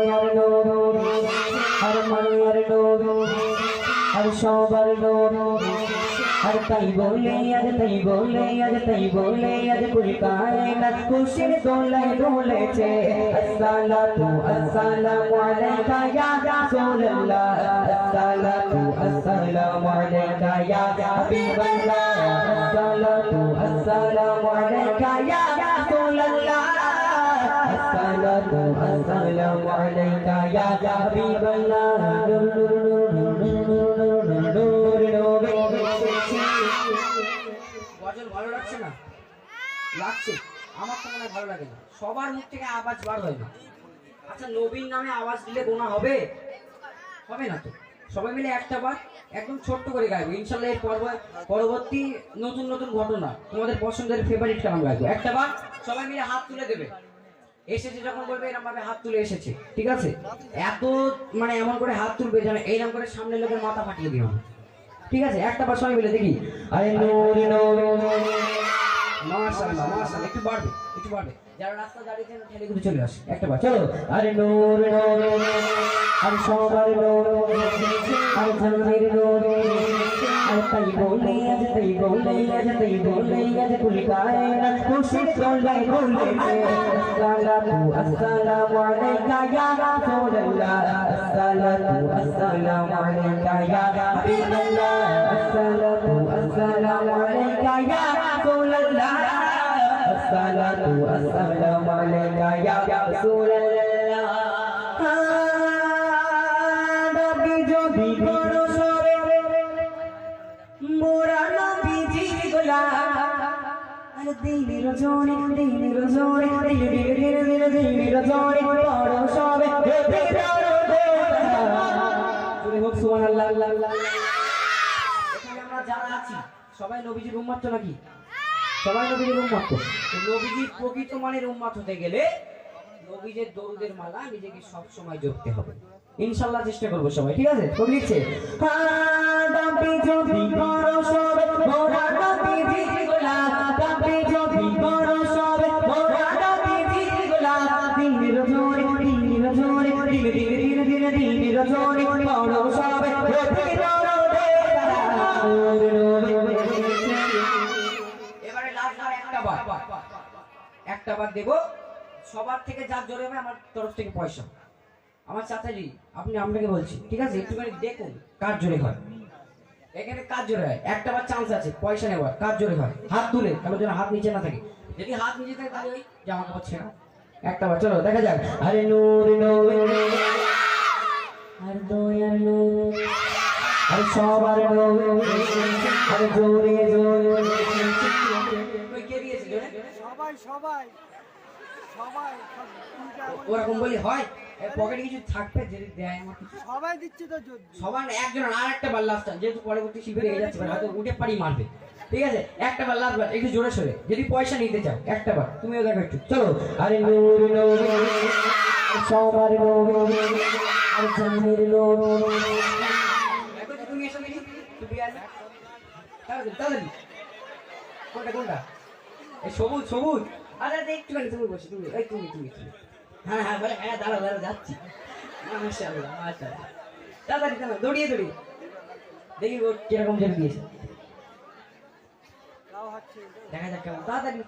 দয়ার নবী আর মায়ের নবী আর আর তাই বলে আর তাই বলে আর তাই বলে আর কুল কায়নাত খুশির দোলায় দোলেছে আসসালাতু আসসালামু আলাইকা ইয়া রাসূলুল্লাহ আসসালাতু আসসালামু আলাইকা ইয়া হাবিবাল্লাহ আসসালাতু আসসালামু আলাইকা ইয়া ইয়া মনে সবার মুখ থেকে আওয়াজ বার হয় না আচ্ছা নবীন নামে আওয়াজ দিলে গোনা হবে হবে না তো সবাই মিলে একটা বার একদম ছোট্ট করে গাইবো ইনশাল্লাহ এর পরবর্তী নতুন নতুন ঘটনা তোমাদের পছন্দের ফেভারিট কালাম গাইবো একটা বার সবাই মিলে হাত তুলে দেবে এসেছে যখন বলবে এরকম ভাবে হাত তুলে এসেছে ঠিক আছে এত মানে এমন করে হাত তুলবে যেন এইরকম করে সামনে লোকের মাথা ফাটিয়ে দিও ঠিক আছে একটা বার সবাই মিলে দেখি আরে মাশাআল্লাহ মাশাআল্লাহ একটু বাড়বে একটু বাড়বে যারা রাস্তা দাঁড়িয়ে ঠেলে করে চলে আসে একটা বার চলো আরে নূর নূর আর সবার নূর আর জানের নূর তাই বলে আজ তাই বলে আজ তাই বলে আজ কুল কায়নাত খুশির দোলায় দোলেছে আসসালাতু আসসালামু আলাইকা ইয়া রাসূলুল্লাহ আসসালাতু আসসালামু আলাইকা ইয়া হাবিবাল্লাহ আসসালাতু আসসালামু আলাইকা ইয়া রাসূলুল্লাহ আসসালাতু আসসালামু আলাইকা ইয়া রাসূলুল্লাহ নবী যদি নবীজি গোলাম দিলি রজনী দিলি রজনী দিলি দিলি দিলি দিলি রজনী বড় সবে। হেতে বড় দেওয়া জুড়ে হোক সুবহানাল্লাহ। আল্লাহ আল্লাহ আমরা যারা আছি সবাই নবীজির উম্মাত তো নাকি? সবাই নবীজির প্রকৃত মানের উম্মাত হতে গেলে নবীজের দরুদের মালা নিজেকে সব সময় জপতে হবে। ইনশাআল্লাহ চেষ্টা করব সবাই ঠিক আছে? কবি লিখছে হ্যাঁ, যদি করো সবে মোরা নবীজি গোলাম নবী যদি করো সবে মোরা নবীজি গোলাম দিলি রজনী দিলি রজনী দিলি দিলি দিলি দিলি দিলি রজনী বড় সবে হেতে বড় দেওয়া এবারে লাস্ট বার একটা বার একটা বার দেবো। সবার থেকে যার জোরে হবে আমার তরফ থেকে পয়সা। আমার চাচাজি, আপনি আপনাকে বলছি, ঠিক আছে? একটুখানি দেখুন কার জোরে হয়। এখানে কার জোরে হয়? একটা বার চান্স আছে, পয়সা নেওয়ার। কার জোরে হয়? হাত তুলে কারও যেন হাত নিচে না থাকে। যদি হাত নিচে থাকে, তাহলে ওই জামা কাপড় ছেঁড়া। একটা বার, চলো, দেখা যাক। আরে নূর নূর আর দয়ার নূর। আর সবার নূর আর জোরে জোরে? সবাই সবাই সবাই সব দুইটা করে- ওরকম বলি হয়? পকেটে কিছু থাকবে যদি দেয় আমার সবাই দিচ্ছে তো সবার একজন আর একটা বার লাস্ট যেহেতু পরবর্তী শিবিরে এগিয়ে যাচ্ছে হয়তো উঠে পারি মারবে। ঠিক আছে? একটা বার লাস্ট বার একটু জোরে সরে। যদি পয়সা নিতে চাও একটা বার। তুমিও দেখো একটু। চলো। আরে নূর নূর আর সবার নূর আর জানের নূর দেখো তুমি এসো দেখি তুমি আসো তাড়াতাড়ি তাড়াতাড়ি কোনটা কোনটা? এই সবুজ সবুজ। আরে একটুখানি তুমি বসে, তুমি এই, তুমি তুমি হ্যাঁ হ্যাঁ বলে হ্যাঁ দাঁড়া দাঁড়া যাচ্ছি। মাশাআল্লাহ মাশাআল্লাহ। তাড়াতাড়ি তাড়াতাড়ি, দৌড়িয়ে দৌড়িয়ে। দেখি ও কীরকম জেনে দিয়েছে দেখা যাক কেমন। তাড়াতাড়ি।